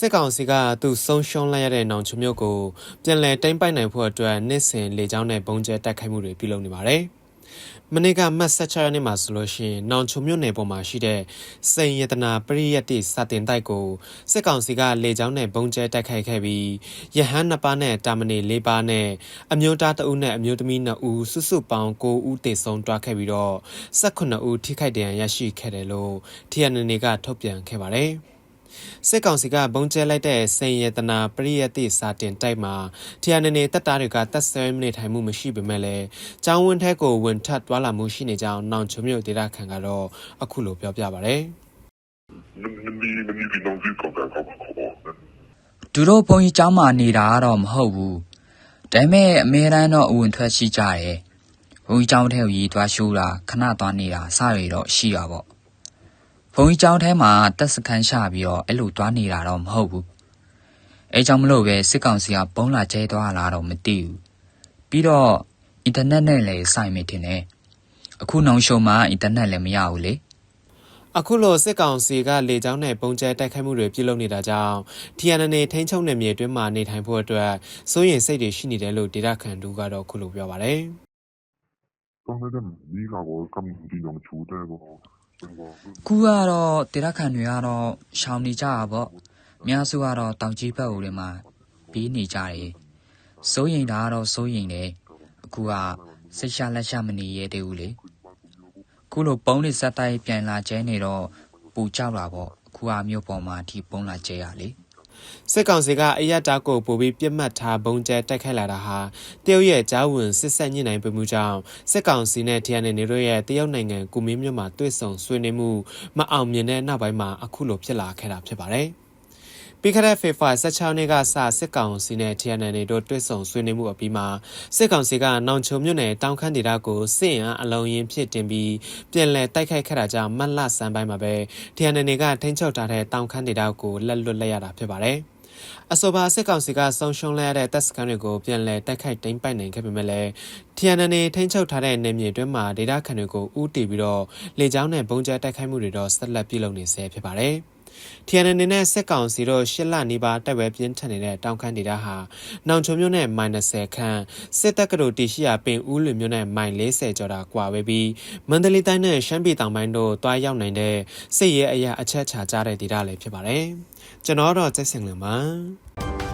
စစ်ကောင်စီကသူဆုံးရှုံးလိုက်ရတဲ့နောင်ချုံမြို့ကိုပြန်လည်တိမ့်ပိုက်နိုင်ဖို့အတွက်နှစ်စဉ်လေကြောင်းနဲ့ပုံကျဲတိုက်ခိုက်မှုတွေပြုလုပ်နေပါတယ်။မနေ့ကမတ်16ရက်နေ့မှာဆိုလို့ရှိရင်နောင်ချုံမြို့နယ်ပေါ်မှာရှိတဲ့စိန်ရတနာပရိယတ်တိစာတင်တိုက်ကိုစစ်ကောင်စီကလေကြောင်းနဲ့ပုံကျဲတိုက်ခိုက်ခဲ့ပြီးရဟန်းနှစ်ပါးနဲ့တာမဏေလေးပါးနဲ့အမျိုးသားတအုပ်နဲ့အမျိုးသမီးနှစ်ဦးစုစုပေါင်း9ဦးတေဆုံးတွားခဲ့ပြီးတော့18ဦးထိခိုက်ဒဏ်ရာရရှိခဲ့တယ်လို့ TNN ကထုတ်ပြန်ခဲ့ပါတယ်။ စစ်ကောင်စီကဘုံကျဲလိုက်တဲ့စင်ရတနာပရိယတိစာတင်တိုက်မှာထီယနနေတပ်သားတွေကတပ်ဆဲမိနေထိုင်မှုမရှိပေမဲ့လည်းចောင်းဝင်းထက်ကိုဝင်ထပ်သွားလာမှုရှိနေကြောင်းနောင်ချုံမြို့ဒေသခံကတော့အခုလိုပြောပြပါဗျ။သူတို့ဘုံကြီးကျောင်းမှာနေတာတော့မဟုတ်ဘူး။ဒါပေမဲ့အမေရန်တော့အဝင်ထွက်ရှိကြတယ်။ဘုံကြီးကျောင်းထဲကိုရီးသွားရှိုးတာခဏသွားနေတာစရည်တော့ရှိတာပေါ့။ ဘုံကြီးကျောင်းထဲမှာတက်စခန်းရှာပြီးတော့အဲ့လိုသွားနေတာတော့မဟုတ်ဘူးအဲကြောင့်မလို့ပဲစစ်ကောင်စီကဘုံလာကျဲသွားလာတော့မသိဘူးပြီးတော့အင်တာနက်နဲ့လည်းဆိုင်မိတင်တယ်အခုနောက်ရှုံမှာအင်တာနက်လည်းမရဘူးလေအခုလိုစစ်ကောင်စီကလေကြောင်းနဲ့ပုံကျဲတိုက်ခိုက်မှုတွေပြုလုပ်နေတာကြောင့် TNN ထိန်းချုပ်နယ်မြေအတွင်းမှာနေထိုင်ဖို့အတွက်စိုးရိမ်စိတ်တွေရှိနေတယ်လို့ဒေတာခန်တူကတော့ခုလိုပြောပါတယ်။တော့လည်းဒီကောကမ္ဘာကြီးကမ္ဘာကြီးတော့ချူတယ်ပေါ့ ခုကတော့ဒေသခံတွေကတော့ရှောင်နေကြတာပေါ့အများစုကတော့တောင်ကြီးဘက်ဦးတွေမှာဘေးနေကြတယ်စိုးရင်တာကတော့စိုးရင်တယ်အခုကစိတ်ရှာလက်ရှာမနေရသေးဘူးလေခုလိုပုံးနေစက်တိုက်ပြန်လာကျဲနေတော့ပူကြောက်တာပေါ့အခုကမြို့ပေါ်မှာဒီပုံးလာကျဲရလေ စစ်ကောင်စီကအယက်တာကိုပို့ပြီးပြစ်မှတ်ထားဘုံကျဲတိုက်ခိုက်လာတာဟာတရုတ်ရဲ့ကြားဝင်စစ်ဆက်ညှိနှိုင်းပေးမှုကြောင့်စစ်ကောင်စီနဲ့ TNN တို့ရဲ့တရုတ်နိုင်ငံကုမင်းမြို့မှာတွေ့ဆုံဆွေးနွေးမှုမအောင်မြင်တဲ့နောက်ပိုင်းမှာအခုလိုဖြစ်လာခဲ့တာဖြစ်ပါတယ်။ ပြီးခဲ့တဲ့ဖေဖော်ဝါရီ16နှစ်ကစစစ်ကောင်စီနဲ့ TNN တို့တွေ့ဆုံဆွေးနွေးမှုအပြီးမှာစစ်ကောင်စီကနောင်ချုံမြို့နယ်တောင်ခမ်းဒေသကိုစစ်အင်အားအလုံးရင်းဖြစ်တင်ပြီးပြန်လည်တိုက်ခိုက်ခဲ့တာကြောင့်မတ်လဆန်းပိုင်းမှာပဲ TNN ကထိန်းချုပ်ထားတဲ့တောင်ခမ်းဒေသကိုလက်လွတ်လိုက်ရတာဖြစ်ပါတယ်။အဆိုပါစစ်ကောင်စီကဆုံးရှုံးလိုက်ရတဲ့တပ်စခန်းတွေကိုပြန်လည်တိုက်ခိုက်တိမ့်ပိုက်နိုင်ခဲ့ပေမဲ့လည်း TNN ထိန်းချုပ်ထားတဲ့နယ်မြေအတွင်းမှာဒေတာခန်တွေကိုဥတီပြီးတော့လေကြောင်းနဲ့ပုံကျဲတိုက်ခိုက်မှုတွေတော့ဆက်လက်ပြုလုပ်နေဆဲဖြစ်ပါတယ်။ TNN နဲ့စစ်ကောင်စီတို့ရှစ်လနီးပါးတိုက်ပွဲပြင်းထန်နေတဲ့တောင်ခမ်းဒေတာဟာနောင်ချုံမြို့နဲ့မိုင်20ခန့်စစ်တပ်ကတို့တီရှိရာပင်ဦးလွင်မြို့နဲ့မိုင်40ကျော်တာကွာဝေးပြီးမန္တလေးတိုင်းနဲ့ရှမ်းပြည်တောင်ပိုင်းတို့တွားရောက်နိုင်တဲ့စစ်ရေးအရာအချက်ချာကြတဲ့ဒေတာလည်းဖြစ်ပါတယ်။ကျွန်တော်တော့ကျက်စင်လင်ပါ